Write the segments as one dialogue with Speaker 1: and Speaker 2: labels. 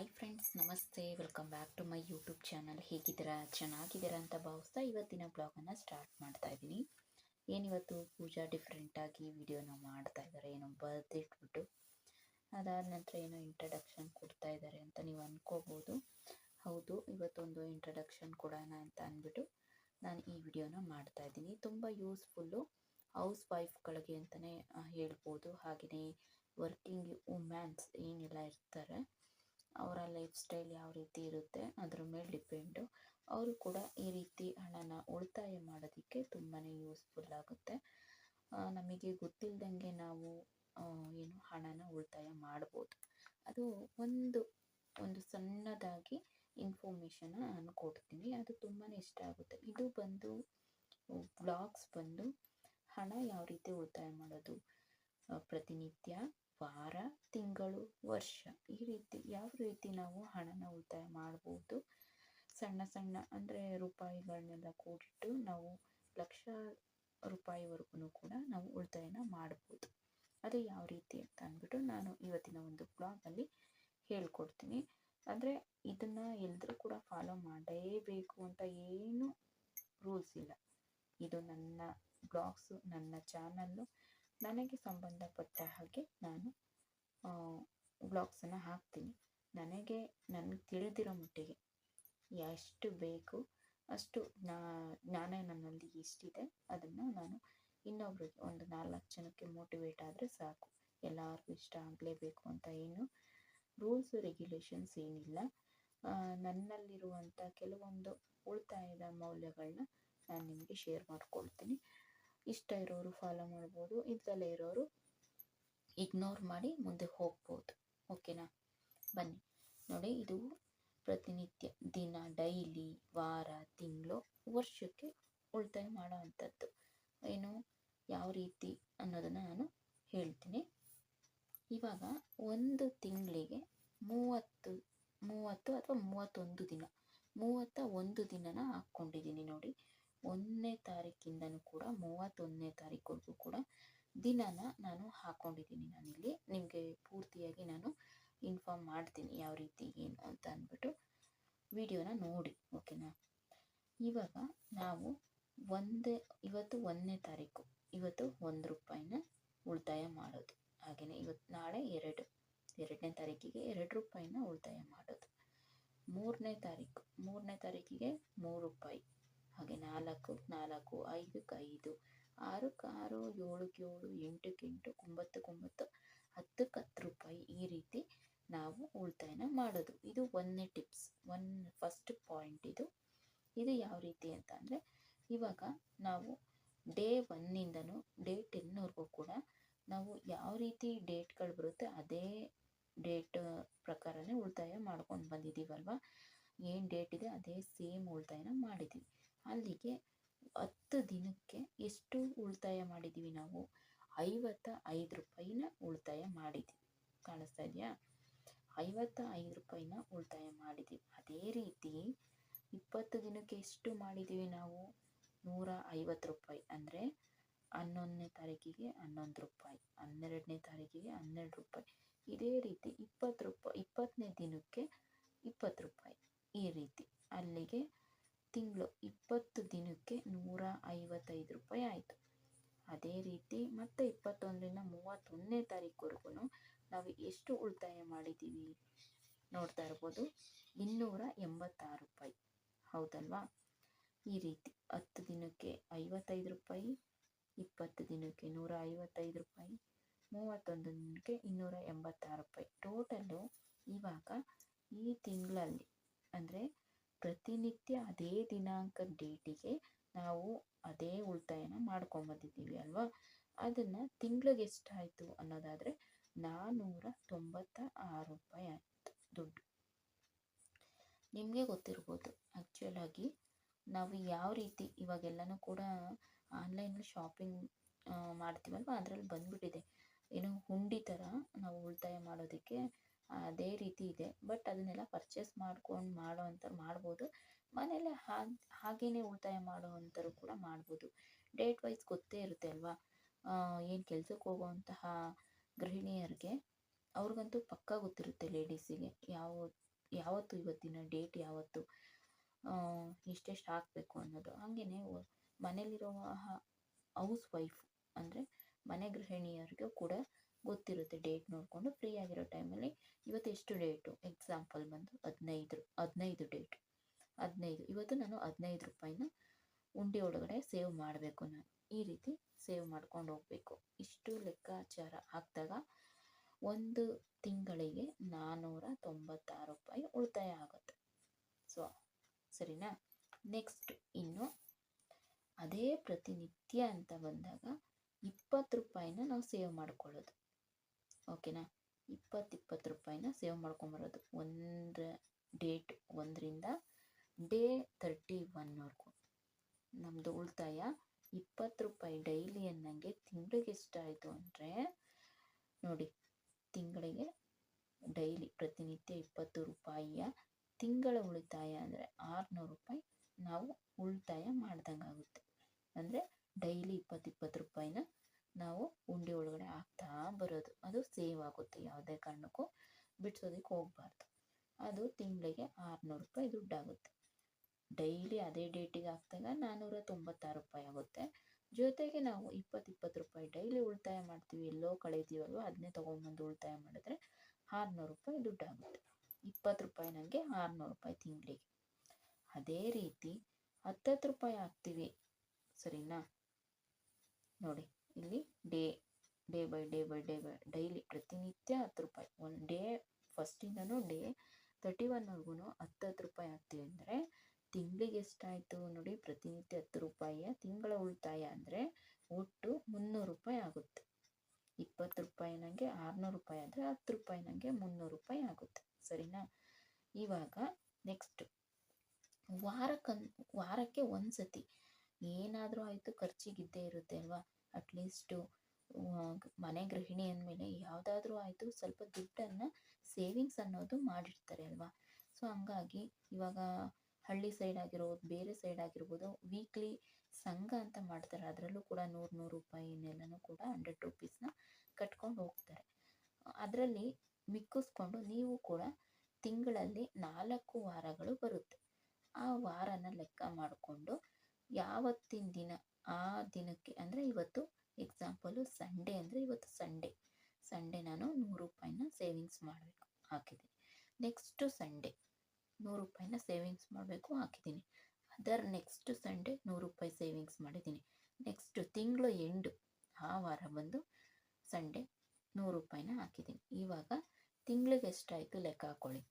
Speaker 1: Hi friends ನಮಸ್ತೆ. Welcome back to my YouTube channel ಹೇಗಿದ್ದೀರಾ? ಚೆನ್ನಾಗಿದ್ದೀರಾ ಅಂತ ಭಾವಿಸ್ತಾ ಇವತ್ತಿನ ಬ್ಲಾಗನ್ನು ಸ್ಟಾರ್ಟ್ ಮಾಡ್ತಾ ಇದ್ದೀನಿ. ಏನಿವತ್ತು ಪೂಜಾ ಡಿಫ್ರೆಂಟಾಗಿ ವಿಡಿಯೋನ ಮಾಡ್ತಾ ಇದ್ದಾರೆ, ಏನೋ ಬರ್ದಿಟ್ಬಿಟ್ಟು. ಅದಾದ ನಂತರ ಏನೋ ಇಂಟ್ರಡಕ್ಷನ್ ಕೊಡ್ತಾ ಇದ್ದಾರೆ ಅಂತ ನೀವು ಅಂದ್ಕೋಬೋದು ಹೌದು, ಇವತ್ತೊಂದು ಇಂಟ್ರಡಕ್ಷನ್ ಕೊಡೋಣ ಅಂತ ಅಂದ್ಬಿಟ್ಟು ನಾನು ಈ ವಿಡಿಯೋನ ಮಾಡ್ತಾ ಇದ್ದೀನಿ. ತುಂಬ ಯೂಸ್ಫುಲ್ಲು ಹೌಸ್ ವೈಫ್ಗಳಿಗೆ ಅಂತಲೇ ಹೇಳ್ಬೋದು. ಹಾಗೆಯೇ ವರ್ಕಿಂಗ್ ವುಮೆನ್ಸ್ ಏನೆಲ್ಲ ಇರ್ತಾರೆ. ಅವರ ಲೈಫ್ ಸ್ಟೈಲ್ ಯಾವ ರೀತಿ ಇರುತ್ತೆ ಅದ್ರ ಮೇಲೆ ಡಿಪೆಂಡು ಅವರು ಕೂಡ ಈ ರೀತಿ ಹಣನ ಉಳಿತಾಯ ಮಾಡೋದಕ್ಕೆ ತುಂಬಾ ಯೂಸ್ಫುಲ್ ಆಗುತ್ತೆ. ನಮಗೆ ಗೊತ್ತಿಲ್ಲದಂಗೆ ನಾವು ಏನು ಹಣನ ಉಳಿತಾಯ ಮಾಡ್ಬೋದು. ಅದು ಒಂದು ಒಂದು ಸಣ್ಣದಾಗಿ ಇನ್ಫಾರ್ಮೇಷನ್ನ ನಾನು ಕೊಡ್ತೀನಿ. ಅದು ತುಂಬಾ ಇಷ್ಟ ಆಗುತ್ತೆ. ಇದು ಬಂದು ಬ್ಲಾಗ್ಸ್ ಬಂದು ಹಣ ಯಾವ ರೀತಿ ಉಳಿತಾಯ ಮಾಡೋದು ಪ್ರತಿನಿತ್ಯ ವಾರ, ತಿಂಗಳು, ವರ್ಷ ಈ ರೀತಿ ಯಾವ ರೀತಿ ನಾವು ಹಣನ ಉಳಿತಾಯ ಮಾಡ್ಬೋದು. ಸಣ್ಣ ಸಣ್ಣ ಅಂದರೆ ರೂಪಾಯಿಗಳನ್ನೆಲ್ಲ ಕೂಡಿಟ್ಟು ನಾವು ಲಕ್ಷ ರೂಪಾಯಿವರೆಗೂ ಕೂಡ ನಾವು ಉಳಿತಾಯನ ಮಾಡ್ಬೋದು. ಅದು ಯಾವ ರೀತಿ ಅಂತ ಅಂದ್ಬಿಟ್ಟು ನಾನು ಇವತ್ತಿನ ಒಂದು ಬ್ಲಾಗಲ್ಲಿ ಹೇಳ್ಕೊಡ್ತೀನಿ. ಅಂದರೆ ಇದನ್ನು ಎಲ್ಲರೂ ಕೂಡ ಫಾಲೋ ಮಾಡಲೇಬೇಕು ಅಂತ ಏನು ರೂಲ್ಸ್ ಇಲ್ಲ. ಇದು ನನ್ನ ಬ್ಲಾಗ್ಸು ನನ್ನ ಚಾನಲ್ಲು ನನಗೆ ಸಂಬಂಧಪಟ್ಟ ಹಾಗೆ ನಾನು ಬ್ಲಾಗ್ಸನ್ನು ಹಾಕ್ತೀನಿ. ನನಗೆ ನನಗೆ ತಿಳಿದಿರೋ ಮಟ್ಟಿಗೆ ಎಷ್ಟು ಬೇಕು, ಅಷ್ಟು ಜ್ಞಾನ ನನ್ನಲ್ಲಿ ಎಷ್ಟಿದೆ, ಅದನ್ನು ನಾನು ಇನ್ನೊಬ್ರಿಗೆ ಒಂದು ನಾಲ್ಕು ಜನಕ್ಕೆ ಮೋಟಿವೇಟ್ ಆದರೆ ಸಾಕು. ಎಲ್ಲರಿಗೂ ಇಷ್ಟ ಆಗಲೇಬೇಕು ಅಂತ ಏನು ರೂಲ್ಸ್ ರೆಗ್ಯುಲೇಷನ್ಸ್ ಏನಿಲ್ಲ. ನನ್ನಲ್ಲಿರುವಂಥ ಕೆಲವೊಂದು ಉಳಿತಾಯದ ಮೌಲ್ಯಗಳನ್ನ ನಾನು ನಿಮಗೆ ಶೇರ್ ಮಾಡ್ಕೊಳ್ತೀನಿ. ಇಷ್ಟ ಇರೋರು ಫಾಲೋ ಮಾಡ್ಬೋದು ಇದರಲ್ಲೇ ಇರೋರು ಇಗ್ನೋರ್ ಮಾಡಿ ಮುಂದೆ ಹೋಗ್ಬೋದು. ಓಕೆನಾ ಬನ್ನಿ. ನೋಡಿ, ಇದು ಪ್ರತಿನಿತ್ಯ, ದಿನ ಡೈಲಿ ವಾರ, ತಿಂಗಳು, ವರ್ಷಕ್ಕೆ ಉಳಿತಾಯ ಮಾಡೋ ಅಂಥದ್ದು. ಏನು ಯಾವ ರೀತಿ ಅನ್ನೋದನ್ನು ನಾನು ಹೇಳ್ತೀನಿ. ಇವಾಗ ಒಂದು ತಿಂಗಳಿಗೆ ಮೂವತ್ತು ಮೂವತ್ತು ಅಥವಾ ಮೂವತ್ತೊಂದು ದಿನ, ಮೂವತ್ತ ಒಂದು ದಿನನ ಹಾಕ್ಕೊಂಡಿದ್ದೀನಿ ನೋಡಿ. ಒಂದನೇ ತಾರೀಕಿಂದನೂ ಕೂಡ, ಮೂವತ್ತೊಂದನೇ ತಾರೀಕುವರೆಗೂ ಕೂಡ ದಿನಾನ ನಾನು ಹಾಕ್ಕೊಂಡಿದ್ದೀನಿ ನಾನಿಲ್ಲಿ. ನಿಮಗೆ ಪೂರ್ತಿಯಾಗಿ ನಾನು ಇನ್ಫಾರ್ಮ್ ಮಾಡ್ತೀನಿ ಯಾವ ರೀತಿ, ಏನು ಅಂತ ಅಂದ್ಬಿಟ್ಟು ವಿಡಿಯೋನ ನೋಡಿ ಓಕೆನಾ ಇವಾಗ ನಾವು ಒಂದೇ, ಇವತ್ತು ಒಂದನೇ ತಾರೀಕು, ಇವತ್ತು ಒಂದು ರೂಪಾಯಿನ ಉಳಿತಾಯ ಮಾಡೋದು. ಹಾಗೆಯೇ ಇವತ್ತು ನಾಳೆ ಎರಡು, ಎರಡನೇ ತಾರೀಕಿಗೆ ಎರಡು ರೂಪಾಯಿನ ಉಳಿತಾಯ ಮಾಡೋದು. ಮೂರನೇ ತಾರೀಕು, ಮೂರನೇ ತಾರೀಕಿಗೆ ಮೂರು ರೂಪಾಯಿ. ಹಾಗೆ ನಾಲ್ಕು ನಾಲ್ಕು ಐದಕ್ಕೆ ಐದು ಆರಕ್ಕೆ ಆರು ಏಳಕ್ಕೆ ಏಳು ಎಂಟಕ್ಕೆ ಎಂಟು ಒಂಬತ್ತಕ್ಕೆ ಒಂಬತ್ತು ಹತ್ತಕ್ಕೆ ಹತ್ತು ರೂಪಾಯಿ ಈ ರೀತಿ ನಾವು ಉಳಿತಾಯನ ಮಾಡೋದು. ಇದು ಒಂದನೇ ಟಿಪ್ಸ್ ಒನ್ ಫಸ್ಟ್ ಪಾಯಿಂಟ್ ಇದು. ಇದು ಯಾವ ರೀತಿ ಅಂತ ಅಂದರೆ, ಇವಾಗ ನಾವು ಡೇ ಒನ್ನಿಂದನೂ ಡೇ ಟೆನ್ವರೆಗೂ ಕೂಡ ನಾವು ಯಾವ ರೀತಿ ಡೇಟ್ಗಳು ಬರುತ್ತೆ, ಅದೇ ಡೇಟ್ ಪ್ರಕಾರನೇ ಉಳಿತಾಯ ಮಾಡ್ಕೊಂಡು ಬಂದಿದ್ದೀವಲ್ವ ಏನು ಡೇಟ್ ಇದೆ, ಅದೇ ಸೇಮ್ ಉಳಿತಾಯನ ಮಾಡಿದ್ದೀವಿ ಅಲ್ಲಿಗೆ ಹತ್ತು ದಿನಕ್ಕೆ ಎಷ್ಟು ಉಳಿತಾಯ ಮಾಡಿದ್ದೀವಿ ನಾವು? ಐವತ್ತ ಐದು ರೂಪಾಯಿನ ಉಳಿತಾಯ ಮಾಡಿದ್ದೀವಿ ಕಾಣಿಸ್ತಾ ಇದೆಯಾ? ಐವತ್ತ ಐದು ರೂಪಾಯಿನ ಉಳಿತಾಯ ಮಾಡಿದ್ದೀವಿ ಅದೇ ರೀತಿ ಇಪ್ಪತ್ತು ದಿನಕ್ಕೆ ಎಷ್ಟು ಮಾಡಿದ್ದೀವಿ ನಾವು? ನೂರ ಐವತ್ತು ರೂಪಾಯಿ. ಅಂದರೆ ಹನ್ನೊಂದನೇ ತಾರೀಕಿಗೆ ಹನ್ನೊಂದು ರೂಪಾಯಿ, ಹನ್ನೆರಡನೇ ತಾರೀಕಿಗೆ ಹನ್ನೆರಡು ರೂಪಾಯಿ. ಇದೇ ರೀತಿ ಇಪ್ಪತ್ತು ರೂಪಾಯಿ, ಇಪ್ಪತ್ತನೇ ದಿನಕ್ಕೆ ಇಪ್ಪತ್ತು ರೂಪಾಯಿ ಈ ರೀತಿ ಅಲ್ಲಿಗೆ ತಿಂಗಳು ಇಪ್ಪತ್ತು ದಿನಕ್ಕೆ ನೂರ ಐವತ್ತೈದು ರೂಪಾಯಿ ಆಯಿತು. ಅದೇ ರೀತಿ ಮತ್ತೆ ಇಪ್ಪತ್ತೊಂದರಿಂದ ಮೂವತ್ತೊಂದನೇ ತಾರೀಕುವರೆಗೂ ನಾವು ಎಷ್ಟು ಉಳಿತಾಯ ಮಾಡಿದ್ದೀವಿ? ನೋಡ್ತಾ ಇರ್ಬೋದು. ಇನ್ನೂರ ಎಂಬತ್ತಾರು ರೂಪಾಯಿ. ಹೌದಲ್ವಾ? ಈ ರೀತಿ ಹತ್ತು ದಿನಕ್ಕೆ ಐವತ್ತೈದು ರೂಪಾಯಿ, ಇಪ್ಪತ್ತು ದಿನಕ್ಕೆ ನೂರ ಐವತ್ತೈದು ರೂಪಾಯಿ, ಮೂವತ್ತೊಂದು ದಿನಕ್ಕೆ ಇನ್ನೂರ ಎಂಬತ್ತಾರು ರೂಪಾಯಿ. ಟೋಟಲ್ಲು ಇವಾಗ ಈ ತಿಂಗಳಲ್ಲಿ, ಅಂದರೆ ಪ್ರತಿನಿತ್ಯ ಅದೇ ದಿನಾಂಕ ಡೇಟಿಗೆ ನಾವು ಅದೇ ಉಳಿತಾಯನ ಮಾಡ್ಕೊಂಬಂದಿದ್ದೀವಿ ಅಲ್ವಾ? ಅದನ್ನು ತಿಂಗಳಿಗೆ ಎಷ್ಟಾಯಿತು ಅನ್ನೋದಾದರೆ ನಾನ್ನೂರ ತೊಂಬತ್ತ ಆರು ರೂಪಾಯಿ ಆಯಿತು ದುಡ್ಡು. ನಿಮಗೆ ಗೊತ್ತಿರ್ಬೋದು ಆ್ಯಕ್ಚುಲಾಗಿ ನಾವು ಯಾವ ರೀತಿ ಇವಾಗೆಲ್ಲನೂ ಕೂಡ ಆನ್ಲೈನಲ್ಲಿ ಶಾಪಿಂಗ್ ಮಾಡ್ತೀವಲ್ವ? ಅದರಲ್ಲಿ ಬಂದ್ಬಿಟ್ಟಿದೆ. ಏನು ಹುಂಡಿ ಥರ ನಾವು ಉಳಿತಾಯ ಮಾಡೋದಕ್ಕೆ ಅದೇ ರೀತಿ ಇದೆ. ಬಟ್ ಅದನ್ನೆಲ್ಲ ಪರ್ಚೇಸ್ ಮಾಡ್ಕೊಂಡು ಮಾಡೋ ಅಂಥವ್ರು ಮಾಡ್ಬೋದು. ಮನೇಲೆ ಹಾಗೆ, ಹಾಗೇನೆ ಉಳಿತಾಯ ಮಾಡೋ ಅಂಥವ್ರು ಕೂಡ ಮಾಡ್ಬೋದು. ಡೇಟ್ ವೈಸ್ ಗೊತ್ತೇ ಇರುತ್ತೆ ಅಲ್ವಾ? ಏನು ಕೆಲ್ಸಕ್ಕೆ ಹೋಗುವಂತಹ ಗೃಹಿಣಿಯರಿಗೆ ಅವ್ರಿಗಂತೂ ಪಕ್ಕಾ ಗೊತ್ತಿರುತ್ತೆ ಲೇಡೀಸಿಗೆ ಯಾವ, ಯಾವತ್ತು ಇವತ್ತಿನ ಡೇಟ್ ಯಾವತ್ತು ಎಷ್ಟೆಷ್ಟು ಹಾಕಬೇಕು ಅನ್ನೋದು. ಹಾಗೆಯೇ ಮನೇಲಿರೋ ಹೌಸ್ ವೈಫ್ ಅಂದರೆ ಮನೆ ಗೃಹಿಣಿಯರಿಗೂ ಕೂಡ ಗೊತ್ತಿರುತ್ತೆ ಡೇಟ್ ನೋಡಿಕೊಂಡು ಫ್ರೀ ಆಗಿರೋ ಟೈಮಲ್ಲಿ ಇವತ್ತು ಎಷ್ಟು ಡೇಟು ಎಕ್ಸಾಂಪಲ್ ಬಂದು ಹದಿನೈದು ಹದಿನೈದು ಡೇಟ್ ಹದಿನೈದು, ಇವತ್ತು ನಾನು ಹದಿನೈದು ರೂಪಾಯಿನ ಉಂಡೆ ಒಳಗಡೆ ಸೇವ್ ಮಾಡಬೇಕು ನಾನು. ಈ ರೀತಿ ಸೇವ್ ಮಾಡ್ಕೊಂಡು ಹೋಗಬೇಕು. ಇಷ್ಟು ಲೆಕ್ಕಾಚಾರ ಹಾಕಿದಾಗ ಒಂದು ತಿಂಗಳಿಗೆ ನಾನ್ನೂರ ತೊಂಬತ್ತಾರು ರೂಪಾಯಿ ಉಳಿತಾಯ ಆಗುತ್ತೆ. ಸೊ ಸರಿನಾ? ನೆಕ್ಸ್ಟ್ ಇನ್ನು ಅದೇ ಪ್ರತಿನಿತ್ಯ ಅಂತ ಬಂದಾಗ ಇಪ್ಪತ್ತು ರೂಪಾಯಿನ ನಾವು ಸೇವ್ ಮಾಡ್ಕೊಳ್ಳೋದು. ಓಕೆನಾ? ಇಪ್ಪತ್ತು ಇಪ್ಪತ್ತು ರೂಪಾಯಿನ ಸೇವ್ ಮಾಡ್ಕೊಂಬರೋದು ಒಂದು ಡೇಟ್ ಒಂದರಿಂದ ಡೇ ತರ್ಟಿ ಒನ್ವರೆಗೂ ನಮ್ಮದು ಉಳಿತಾಯ ಇಪ್ಪತ್ತು ರೂಪಾಯಿ ಡೈಲಿ ಅನ್ನಂಗೆ ತಿಂಗಳಿಗೆ ಎಷ್ಟಾಯಿತು ಅಂದರೆ, ನೋಡಿ, ತಿಂಗಳಿಗೆ ಡೈಲಿ ಪ್ರತಿನಿತ್ಯ ಇಪ್ಪತ್ತು ರೂಪಾಯಿಯ ತಿಂಗಳ ಉಳಿತಾಯ ಅಂದರೆ ಆರುನೂರು ರೂಪಾಯಿ ನಾವು ಉಳಿತಾಯ ಮಾಡ್ದಂಗೆ ಆಗುತ್ತೆ ಅಂದರೆ ಡೈಲಿ ಇಪ್ಪತ್ತು ಇಪ್ಪತ್ತು ರೂಪಾಯಿನ ನಾವು ಉಂಡೆ ಒಳಗಡೆ ಹಾಕ್ತಾ ಬರೋದು. ಅದು ಸೇವ್ ಆಗುತ್ತೆ ಯಾವುದೇ ಕಾರಣಕ್ಕೂ. ಬಿಡಿಸೋದಕ್ಕೆ ಹೋಗಬಾರ್ದು. ಅದು ತಿಂಗಳಿಗೆ ಆರುನೂರು ರೂಪಾಯಿ ದುಡ್ಡಾಗುತ್ತೆ. ಡೈಲಿ ಅದೇ ಡೇಟಿಗೆ ಹಾಕಿದಾಗ ನಾನ್ನೂರ ತೊಂಬತ್ತಾರು ರೂಪಾಯಿ ಆಗುತ್ತೆ. ಜೊತೆಗೆ ನಾವು ಇಪ್ಪತ್ತು ಇಪ್ಪತ್ತು ರೂಪಾಯಿ ಡೈಲಿ ಉಳಿತಾಯ ಮಾಡ್ತೀವಿ. ಎಲ್ಲೋ ಕಳೀತೀವಲ್ವ ಅದನ್ನೇ ತೊಗೊಂಬಂದು ಉಳಿತಾಯ ಮಾಡಿದ್ರೆ ಆರುನೂರು ರೂಪಾಯಿ ದುಡ್ಡಾಗುತ್ತೆ. ಇಪ್ಪತ್ತು ರೂಪಾಯಿ ನನಗೆ ಆರುನೂರು ರೂಪಾಯಿ ತಿಂಗಳಿಗೆ. ಅದೇ ರೀತಿ ಹತ್ತತ್ತು ರೂಪಾಯಿ ಹಾಕ್ತೀವಿ. ಸರಿನಾ? ನೋಡಿ. ಇಲ್ಲಿ day day by day by day by daily ಪ್ರತಿನಿತ್ಯ ಹತ್ತು ರೂಪಾಯಿ. ಒನ್ ಡೇ ಫಸ್ಟಿಂದನೂ ಡೇ ತರ್ಟಿ ಒನ್ವರೆಗೂ ಹತ್ತು ಹತ್ತು ರೂಪಾಯಿ ಹಾಕ್ತೀವಿ ಅಂದರೆ ತಿಂಗಳಿಗೆ ಎಷ್ಟಾಯಿತು ನೋಡಿ ಪ್ರತಿನಿತ್ಯ ಹತ್ತು ರೂಪಾಯಿಯ ತಿಂಗಳ ಉಳಿತಾಯ ಅಂದರೆ ಒಟ್ಟು ಮುನ್ನೂರು ರೂಪಾಯಿ ಆಗುತ್ತೆ. ಇಪ್ಪತ್ತು ರೂಪಾಯಿ ನನಗೆ ಆರುನೂರು ರೂಪಾಯಿ ಆದರೆ ಹತ್ತು ರೂಪಾಯಿ ನನಗೆ ಮುನ್ನೂರು ರೂಪಾಯಿ ಆಗುತ್ತೆ. ಸರಿನಾ? ಇವಾಗ ನೆಕ್ಸ್ಟ್ ವಾರಕ್ಕನ್ ವಾರಕ್ಕೆ ಒಂದು ಸತಿ ಏನಾದರೂ ಆಯಿತು ಖರ್ಚಿಗಿದ್ದೇ ಇರುತ್ತೆ ಅಲ್ವಾ? ಅಟ್ಲೀಸ್ಟು ಮನೆ ಗೃಹಿಣಿ ಅಂದಮೇಲೆ ಯಾವುದಾದ್ರೂ ಆಯಿತು ಸ್ವಲ್ಪ ದುಡ್ಡನ್ನು ಸೇವಿಂಗ್ಸ್ ಅನ್ನೋದು ಮಾಡಿರ್ತಾರೆ ಅಲ್ವಾ? ಸೊ ಹಂಗಾಗಿ ಇವಾಗ ಹಳ್ಳಿ ಸೈಡ್ ಆಗಿರ್ಬೋದು, ಬೇರೆ ಸೈಡ್ ಆಗಿರ್ಬೋದು ವೀಕ್ಲಿ ಸಂಘ ಅಂತ ಮಾಡ್ತಾರೆ. ಅದರಲ್ಲೂ ಕೂಡ ನೂರು ನೂರು ರೂಪಾಯಿನೆಲ್ಲನೂ ಕೂಡ ಹಂಡ್ರೆಡ್ ರುಪೀಸ್ನ ಕಟ್ಕೊಂಡು ಹೋಗ್ತಾರೆ. ಅದರಲ್ಲಿ ಮಿಕ್ಕಿಸ್ಕೊಂಡು ನೀವು ಕೂಡ ತಿಂಗಳಲ್ಲಿ ನಾಲ್ಕು ವಾರಗಳು ಬರುತ್ತೆ. ಆ ವಾರನ ಲೆಕ್ಕ ಮಾಡಿಕೊಂಡು ಯಾವತ್ತಿನ ದಿನ ಆ ದಿನಕ್ಕೆ ಅಂದರೆ ಇವತ್ತು ಎಕ್ಸಾಂಪಲು ಸಂಡೇ ಅಂದರೆ ಇವತ್ತು ಸಂಡೇ ಸಂಡೇ ನಾನು ನೂರು ರೂಪಾಯಿನ ಸೇವಿಂಗ್ಸ್ ಮಾಡಬೇಕು, ಹಾಕಿದ್ದೀನಿ. ನೆಕ್ಸ್ಟು ಸಂಡೇ ನೂರು ರೂಪಾಯಿನ ಸೇವಿಂಗ್ಸ್ ಮಾಡಬೇಕು, ಹಾಕಿದ್ದೀನಿ. ಅದರ್ ನೆಕ್ಸ್ಟ್ ಸಂಡೇ ನೂರು ರೂಪಾಯಿ ಸೇವಿಂಗ್ಸ್ ಮಾಡಿದ್ದೀನಿ. ನೆಕ್ಸ್ಟು ತಿಂಗಳು ಎಂಡು ಆ ವಾರ ಬಂದು ಸಂಡೇ ನೂರು ರೂಪಾಯಿನ ಹಾಕಿದ್ದೀನಿ. ಇವಾಗ ತಿಂಗಳಿಗೆ ಎಷ್ಟಾಯಿತು ಲೆಕ್ಕ ಹಾಕೊಳ್ಳಿ.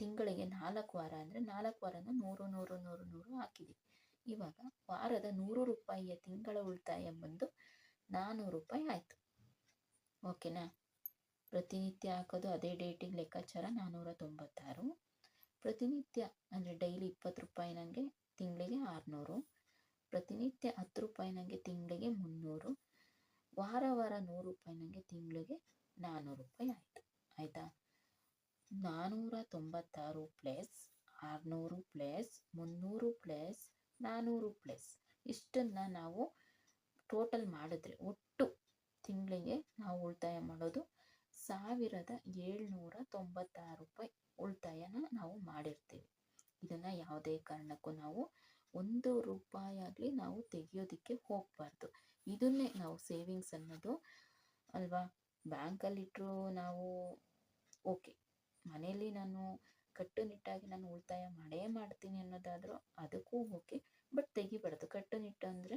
Speaker 1: ತಿಂಗಳಿಗೆ ನಾಲ್ಕು ವಾರ ಅಂದರೆ ನಾಲ್ಕು ವಾರನ ನೂರು ನೂರು ನೂರು ನೂರು ಹಾಕಿದ್ದೀವಿ ಇವಾಗ ವಾರದ ನೂರು ರೂಪಾಯಿಯ ತಿಂಗಳ ಉಳಿತಾಯ ಬಂದು ನಾನ್ನೂರು ರೂಪಾಯಿ ಆಯಿತು. ಓಕೆನಾ? ಪ್ರತಿನಿತ್ಯ ಹಾಕೋದು ಅದೇ ಡೇಟಿಗೆ ಲೆಕ್ಕಾಚಾರ ನಾನ್ನೂರ ತೊಂಬತ್ತಾರು. ಪ್ರತಿನಿತ್ಯ ಅಂದರೆ ಡೈಲಿ ಇಪ್ಪತ್ತು ರೂಪಾಯಿ ನನಗೆ ತಿಂಗಳಿಗೆ ಆರುನೂರು. ಪ್ರತಿನಿತ್ಯ ಹತ್ತು ರೂಪಾಯಿ ನನಗೆ ತಿಂಗಳಿಗೆ ಮುನ್ನೂರು. ವಾರ ವಾರ ನೂರು ರೂಪಾಯಿ ನನಗೆ ತಿಂಗಳಿಗೆ ನಾನ್ನೂರು ರೂಪಾಯಿ ಆಯಿತು. ಆಯಿತಾ? ನಾನ್ನೂರ ತೊಂಬತ್ತಾರು ಪ್ಲಸ್ ಆರುನೂರು ಪ್ಲಸ್ ಮುನ್ನೂರು ಪ್ಲಸ್ ನಾನ್ನೂರು ಪ್ಲಸ್. ಇಷ್ಟನ್ನು ನಾವು ಟೋಟಲ್ ಮಾಡಿದ್ರೆ ಒಟ್ಟು ತಿಂಗಳಿಗೆ ನಾವು ಉಳಿತಾಯ ಮಾಡೋದು ಸಾವಿರದ ಏಳ್ನೂರ ತೊಂಬತ್ತಾರು ರೂಪಾಯಿ ಉಳಿತಾಯನ ನಾವು ಮಾಡಿರ್ತೀವಿ. ಇದನ್ನು ಯಾವುದೇ ಕಾರಣಕ್ಕೂ ನಾವು ಒಂದು ರೂಪಾಯಿ ಆಗಲಿ ನಾವು ತೆಗೆಯೋದಕ್ಕೆ ಹೋಗಬಾರ್ದು. ಇದನ್ನೇ ನಾವು ಸೇವಿಂಗ್ಸ್ ಅನ್ನೋದು ಅಲ್ವಾ? ಬ್ಯಾಂಕಲ್ಲಿಟ್ಟರು ನಾವು ಓಕೆ ಮನೆಯಲ್ಲಿ ನಾನು ಕಟ್ಟುನಿಟ್ಟಾಗಿ ನಾನು ಉಳಿತಾಯ ಮಾಡೇ ಮಾಡ್ತೀನಿ ಅನ್ನೋದಾದರೂ ಅದಕ್ಕೂ ಓಕೆ. ಬಟ್ ತೆಗಿಬಾರ್ದು. ಕಟ್ಟುನಿಟ್ಟು ಅಂದರೆ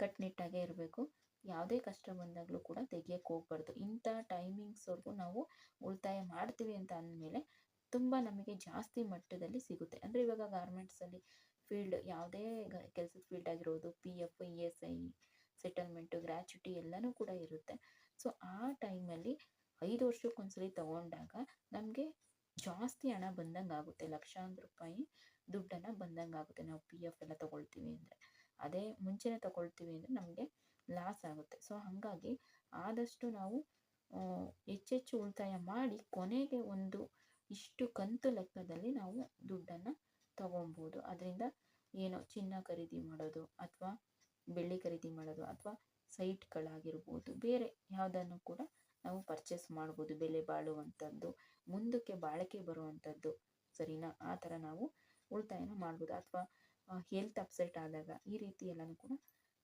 Speaker 1: ಕಟ್ಟುನಿಟ್ಟಾಗೇ ಇರಬೇಕು. ಯಾವುದೇ ಕಷ್ಟ ಬಂದಾಗಲೂ ಕೂಡ ತೆಗಿಯಕ್ಕೆ ಹೋಗ್ಬಾರ್ದು. ಇಂಥ ಟೈಮಿಂಗ್ಸ್ವರೆಗೂ ನಾವು ಉಳಿತಾಯ ಮಾಡ್ತೀವಿ ಅಂತ ಅಂದಮೇಲೆ ತುಂಬ ನಮಗೆ ಜಾಸ್ತಿ ಮಟ್ಟದಲ್ಲಿ ಸಿಗುತ್ತೆ. ಅಂದರೆ ಇವಾಗ ಗಾರ್ಮೆಂಟ್ಸಲ್ಲಿ ಫೀಲ್ಡ್ ಯಾವುದೇ ಕೆಲಸದ ಫೀಲ್ಡ್ ಆಗಿರೋದು P F E S I settlement gratuity ಎಲ್ಲನೂ ಕೂಡ ಇರುತ್ತೆ. ಸೊ ಆ ಟೈಮಲ್ಲಿ ಐದು ವರ್ಷಕ್ಕೊಂದ್ಸರಿ ತಗೊಂಡಾಗ ನಮಗೆ ಜಾಸ್ತಿ ಹಣ ಬಂದಂಗೆ ಆಗುತ್ತೆ ಲಕ್ಷಾಂತರ ರೂಪಾಯಿ ದುಡ್ಡನ್ನು ಬಂದಂಗೆ ಆಗುತ್ತೆ ನಾವು ಪಿ ಎಫ್ ಎಲ್ಲ ತೊಗೊಳ್ತೀವಿ ಅಂದರೆ. ಅದೇ ಮುಂಚೆನೇ ತಗೊಳ್ತೀವಿ ಅಂದರೆ ನಮಗೆ ಲಾಸ್ ಆಗುತ್ತೆ. ಸೊ ಹಾಗಾಗಿ ಆದಷ್ಟು ನಾವು ಹೆಚ್ಚೆಚ್ಚು ಉಳಿತಾಯ ಮಾಡಿ ಕೊನೆಗೆ ಒಂದು ಇಷ್ಟು ಕಂತು ಲೆಕ್ಕದಲ್ಲಿ ನಾವು ದುಡ್ಡನ್ನು ತಗೊಬೋದು ಅದರಿಂದ ಏನೋ ಚಿನ್ನ ಖರೀದಿ ಮಾಡೋದು ಅಥವಾ ಬೆಳ್ಳಿ ಖರೀದಿ ಮಾಡೋದು ಅಥವಾ ಸೈಟ್ಗಳಾಗಿರ್ಬೋದು. ಬೇರೆ ಯಾವುದನ್ನು ಕೂಡ ನಾವು ಪರ್ಚೇಸ್ ಮಾಡ್ಬೋದು. ಬೆಲೆ ಬಾಳುವಂಥದ್ದು ಮುಂದಕ್ಕೆ ಬಾಳಿಕೆ ಬರುವಂಥದ್ದು ಸರಿನಾ? ಆ ಥರ ನಾವು ಉಳಿತಾಯನ ಮಾಡ್ಬೋದು. ಅಥವಾ ಹೆಲ್ತ್ ಅಪ್ಸೆಟ್ ಆದಾಗ ಈ ರೀತಿ ಎಲ್ಲನೂ ಕೂಡ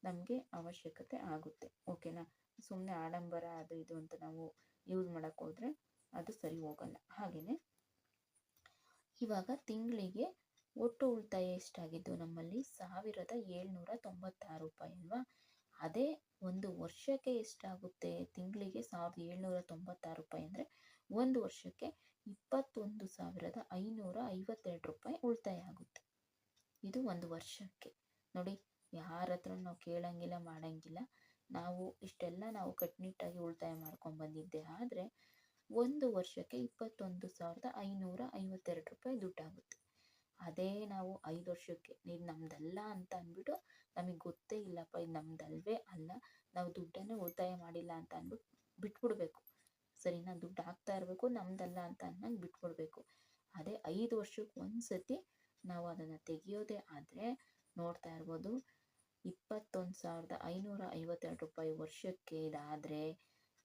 Speaker 1: ನಮಗೆ ಅವಶ್ಯಕತೆ ಆಗುತ್ತೆ. ಓಕೆನಾ? ಸುಮ್ಮನೆ ಆಡಂಬರ, ಅದು ಇದು ಅಂತ ನಾವು ಯೂಸ್ ಮಾಡೋಕ್ಕೆ ಹೋದರೆ ಅದು ಸರಿ ಹೋಗಲ್ಲ. ಹಾಗೆಯೇ ಇವಾಗ ತಿಂಗಳಿಗೆ ಒಟ್ಟು ಉಳಿತಾಯ ಎಷ್ಟಾಗಿದ್ದು ನಮ್ಮಲ್ಲಿ? ಸಾವಿರದ ಏಳ್ನೂರ ತೊಂಬತ್ತಾರು ರೂಪಾಯಿ ಅಲ್ವಾ? ಅದೇ ಒಂದು ವರ್ಷಕ್ಕೆ ಎಷ್ಟಾಗುತ್ತೆ ತಿಂಗಳಿಗೆ? ಸಾವಿರದ ಏಳ್ನೂರ ತೊಂಬತ್ತಾರು ರೂಪಾಯಿ ಅಂದರೆ ಒಂದು ವರ್ಷಕ್ಕೆ ಇಪ್ಪತ್ತೊಂದು ಸಾವಿರದ ಐನೂರ ಐವತ್ತೆರಡು ರೂಪಾಯಿ ಉಳಿತಾಯ ಆಗುತ್ತೆ ಇದು ಒಂದು ವರ್ಷಕ್ಕೆ. ನೋಡಿ ಯಾರ ಹತ್ರ ನಾವು ಕೇಳಂಗಿಲ್ಲ, ಮಾಡಂಗಿಲ್ಲ. ನಾವು ಇಷ್ಟೆಲ್ಲ ನಾವು ಕಟ್ಟುನಿಟ್ಟಾಗಿ ಉಳಿತಾಯ ಮಾಡ್ಕೊಂಡು ಬಂದಿದ್ದೆ ಆದರೆ ಒಂದು ವರ್ಷಕ್ಕೆ ಇಪ್ಪತ್ತೊಂದು ಸಾವಿರದ ಐನೂರ ಐವತ್ತೆರಡು ರೂಪಾಯಿ ದುಡ್ಡಾಗುತ್ತೆ. ಅದೇ ನಾವು ಐದು ವರ್ಷಕ್ಕೆ. ಇದು ನಮ್ದಲ್ಲ ಅಂತ ಅಂದ್ಬಿಟ್ಟು ನಮಗೆ ಗೊತ್ತೇ ಇಲ್ಲಪ್ಪ, ಇದು ನಮ್ದಲ್ವೇ ಅಲ್ಲ. ನಾವು ದುಡ್ಡನ್ನು ಉಳಿತಾಯ ಮಾಡಿಲ್ಲ ಅಂತ ಅಂದ್ಬಿಟ್ಟು ಬಿಟ್ಬಿಡ್ಬೇಕು. ಸರಿನಾ ದುಡ್ಡು ಹಾಕ್ತಾ ಇರಬೇಕು, ನಮ್ದಲ್ಲ ಅಂತ ಅನ್ನಂಗೆ ಬಿಟ್ಕೊಡ್ಬೇಕು ಅದೇ ಐದು ವರ್ಷಕ್ಕೆ ಒಂದು ಸತಿ ನಾವು ಅದನ್ನು ತೆಗಿಯೋದೇ ಆದರೆ ನೋಡ್ತಾ ಇರ್ಬೋದು, ಇಪ್ಪತ್ತೊಂದು ಸಾವಿರದ ಐನೂರ ಐವತ್ತೆರಡು ರೂಪಾಯಿ ವರ್ಷಕ್ಕೆ ಇದಾದರೆ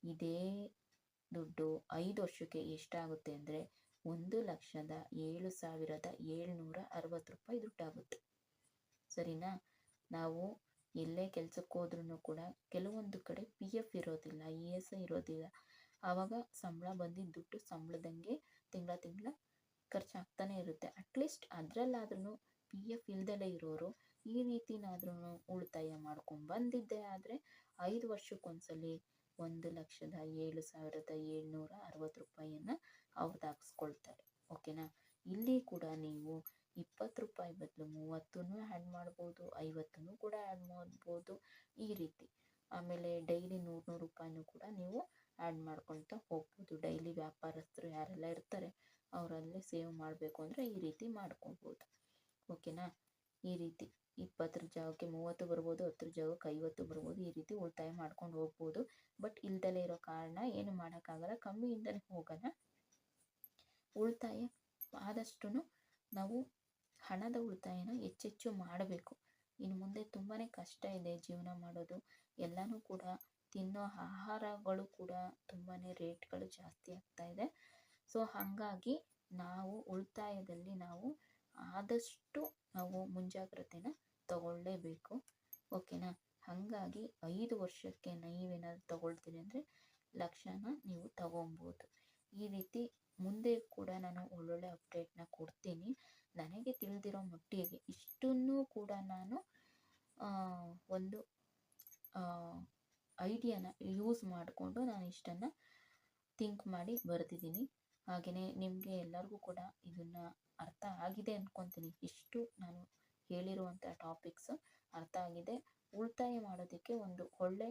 Speaker 1: ಇದೇ ದುಡ್ಡು ಐದು ವರ್ಷಕ್ಕೆ ಎಷ್ಟಾಗುತ್ತೆ ಅಂದರೆ ಒಂದು ಲಕ್ಷದ ಏಳು ಸಾವಿರದ ಏಳ್ನೂರ ಅರವತ್ತು ರೂಪಾಯಿ ದುಡ್ಡಾಗುತ್ತೆ. ಸರಿನಾ? ನಾವು ಎಲ್ಲೇ ಕೆಲಸಕ್ಕೆ ಹೋದ್ರೂ ಕೂಡ ಕೆಲವೊಂದು ಕಡೆ ಪಿ ಎಫ್ ಇರೋದಿಲ್ಲ ಇ ಎಸ್ ಐ ಇರೋದಿಲ್ಲ. ಆವಾಗ ಸಂಬಳ ಬಂದಿದ್ದ ದುಡ್ಡು ಸಂಬಳದಂಗೆ ತಿಂಗಳ ತಿಂಗಳ ಖರ್ಚಾಗ್ತಾನೆ ಇರುತ್ತೆ. ಅಟ್ಲೀಸ್ಟ್ ಅದರಲ್ಲಾದ್ರೂ ಪಿ ಎಫ್ ಇಲ್ದಲೇ ಇರೋರು ಈ ರೀತಿನಾದ್ರೂ ಉಳಿತಾಯ ಮಾಡ್ಕೊಂಡು ಬಂದಿದ್ದೆ. ಆದರೆ ಐದು ವರ್ಷಕ್ಕೊಂದ್ಸಲಿ ಒಂದು ಲಕ್ಷದ ಏಳು ಸಾವಿರದ ಏಳ್ನೂರ ಅರವತ್ತು ರೂಪಾಯಿಯನ್ನು ಅವ್ರು ಓಕೆನಾ? ಇಲ್ಲಿ ಕೂಡ ನೀವು ಇಪ್ಪತ್ತು ರೂಪಾಯಿ ಬದಲು ಮೂವತ್ತೂ ಆ್ಯಡ್ ಮಾಡ್ಬೋದು ಐವತ್ತನ್ನು ಕೂಡ ಆ್ಯಡ್ ಮಾಡ್ಬೋದು ಈ ರೀತಿ. ಆಮೇಲೆ ಡೈಲಿ ನೂರು ನೂರು ರೂಪಾಯಿನೂ ಕೂಡ ನೀವು ಆ್ಯಡ್ ಮಾಡ್ಕೊಳ್ತಾ ಹೋಗ್ಬೋದು. ಡೈಲಿ ವ್ಯಾಪಾರಸ್ಥರು ಯಾರೆಲ್ಲ ಇರ್ತಾರೆ, ಅವರಲ್ಲೇ ಸೇವ್ ಮಾಡಬೇಕು ಅಂದರೆ ಈ ರೀತಿ ಮಾಡ್ಕೊಬೋದು ಓಕೆನಾ ಈ ರೀತಿ ಇಪ್ಪತ್ತರ ಜಾಗಕ್ಕೆ ಮೂವತ್ತು ಬರ್ಬೋದು, ಹತ್ತರ ಜಾಗಕ್ಕೆ ಐವತ್ತು ಬರ್ಬೋದು, ಈ ರೀತಿ ಉಳಿತಾಯ ಮಾಡ್ಕೊಂಡು ಹೋಗ್ಬೋದು. ಬಟ್ ಇಲ್ದಲೇ ಇರೋ ಕಾರಣ ಏನು ಮಾಡೋಕ್ಕಾಗಲ್ಲ, ಕಮ್ಮಿಯಿಂದಲೇ ಹೋಗೋಣ. ಉಳಿತಾಯ ಆದಷ್ಟು ನಾವು ಹಣದ ಉಳಿತಾಯನ ಹೆಚ್ಚೆಚ್ಚು ಮಾಡಬೇಕು. ಇನ್ನು ಮುಂದೆ ತುಂಬಾ ಕಷ್ಟ ಇದೆ ಜೀವನ ಮಾಡೋದು. ಎಲ್ಲನೂ ಕೂಡ ತಿನ್ನೋ ಆಹಾರಗಳು ಕೂಡ ತುಂಬಾ ರೇಟ್ಗಳು ಜಾಸ್ತಿ ಆಗ್ತಾ ಇದೆ. ಸೊ, ಹಾಗಾಗಿ ನಾವು ಉಳಿತಾಯದಲ್ಲಿ ನಾವು ಆದಷ್ಟು ನಾವು ಮುಂಜಾಗ್ರತೆನ ತಗೊಳ್ಳೇಬೇಕು. ಓಕೆನಾ? ಹಾಗಾಗಿ ಐದು ವರ್ಷಕ್ಕೆ ನೀವೇನಾದ್ರು ತಗೊಳ್ತೀರಿ ಅಂದರೆ ಲಕ್ಷನ ನೀವು ತಗೊಬೋದು ಈ ರೀತಿ ಮುಂದೆ ಕೂಡ ನಾನು ಒಳ್ಳೊಳ್ಳೆ ಅಪ್ಡೇಟ್ನ ಕೊಡ್ತೀನಿ ನನಗೆ ತಿಳಿದಿರೋ ಮಟ್ಟಿಗೆ ಇಷ್ಟನ್ನೂ ಕೂಡ ನಾನು ಒಂದು ಐಡಿಯಾನ ಯೂಸ್ ಮಾಡಿಕೊಂಡು ನಾನು ಇಷ್ಟನ್ನು ಥಿಂಕ್ ಮಾಡಿ ಬರೆದಿದ್ದೀನಿ. ಹಾಗೆಯೇ ನಿಮಗೆ ಎಲ್ಲರಿಗೂ ಕೂಡ ಇದನ್ನು ಅರ್ಥ ಆಗಿದೆ ಅಂದ್ಕೊತೀನಿ ಇಷ್ಟು ನಾನು ಹೇಳಿರುವಂಥ ಟಾಪಿಕ್ಸ್ ಅರ್ಥ ಆಗಿದೆ. ಉಳಿತಾಯ ಮಾಡೋದಕ್ಕೆ ಒಂದು ಒಳ್ಳೆ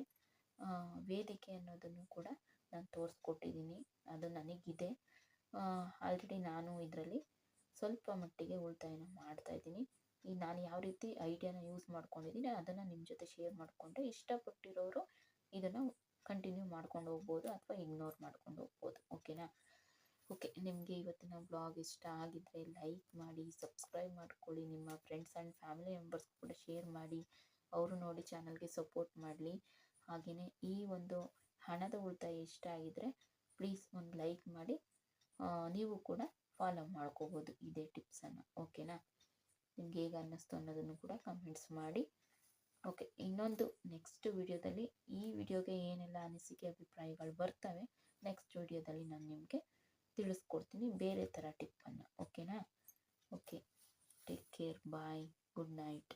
Speaker 1: ವೇದಿಕೆ ಅನ್ನೋದನ್ನು ಕೂಡ ನಾನು ತೋರಿಸ್ಕೊಟ್ಟಿದ್ದೀನಿ. ಅದು ನನಗಿದೆ. ಆಲ್ರೆಡಿ ನಾನು ಇದರಲ್ಲಿ ಸ್ವಲ್ಪ ಮಟ್ಟಿಗೆ ಉಳಿತಾಯನ ಮಾಡ್ತಾಯಿದ್ದೀನಿ ಈ ನಾನು ಯಾವ ರೀತಿ ಐಡಿಯಾನ ಯೂಸ್ ಮಾಡ್ಕೊಂಡಿದ್ದೀನಿ ಅದನ್ನು ನಿಮ್ಮ ಜೊತೆ ಶೇರ್ ಮಾಡಿಕೊಂಡೆ. ಇಷ್ಟಪಟ್ಟಿರೋರು ಇದನ್ನು ಕಂಟಿನ್ಯೂ ಮಾಡ್ಕೊಂಡು ಹೋಗ್ಬೋದು ಅಥವಾ ಇಗ್ನೋರ್ ಮಾಡ್ಕೊಂಡು ಹೋಗ್ಬೋದು. ಓಕೆನಾ ಓಕೆ ನಿಮಗೆ ಇವತ್ತಿನ ಬ್ಲಾಗ್ ಇಷ್ಟ ಆಗಿದ್ದರೆ ಲೈಕ್ ಮಾಡಿ ಸಬ್ಸ್ಕ್ರೈಬ್ ಮಾಡ್ಕೊಳ್ಳಿ. ನಿಮ್ಮ ಫ್ರೆಂಡ್ಸ್ ಆ್ಯಂಡ್ ಫ್ಯಾಮಿಲಿ ಮೆಂಬರ್ಸ್ ಕೂಡ ಶೇರ್ ಮಾಡಿ. ಅವರು ನೋಡಿ ಚಾನಲ್ಗೆ ಸಪೋರ್ಟ್ ಮಾಡಲಿ. ಹಾಗೆಯೇ ಈ ಒಂದು ಹಣದ ಉಳಿತಾಯ ಇಷ್ಟ ಆಗಿದ್ದರೆ ಪ್ಲೀಸ್ ಒಂದು ಲೈಕ್ ಮಾಡಿ. ನೀವು ಕೂಡ ಫಾಲೋ ಮಾಡ್ಕೋಬೋದು ಇದೇ ಟಿಪ್ಸನ್ನು ಓಕೆನಾ ನಿಮ್ಗೆ ಹೇಗೆ ಅನ್ನಿಸ್ತು ಅನ್ನೋದನ್ನು ಕೂಡ ಕಮೆಂಟ್ಸ್ ಮಾಡಿ. ಓಕೆ ಇನ್ನೊಂದು ನೆಕ್ಸ್ಟ್ ವಿಡಿಯೋದಲ್ಲಿ ಈ ವಿಡಿಯೋಗೆ ಏನೆಲ್ಲ ಅನಿಸಿಕೆ ಅಭಿಪ್ರಾಯಗಳು ಬರ್ತವೆ ನೆಕ್ಸ್ಟ್ ವಿಡಿಯೋದಲ್ಲಿ ನಾನು ನಿಮಗೆ ತಿಳಿಸ್ಕೊಡ್ತೀನಿ, ಬೇರೆ ಥರ ಟಿಪ್ಪನ್ನು ಓಕೆನಾ okay take care bye good night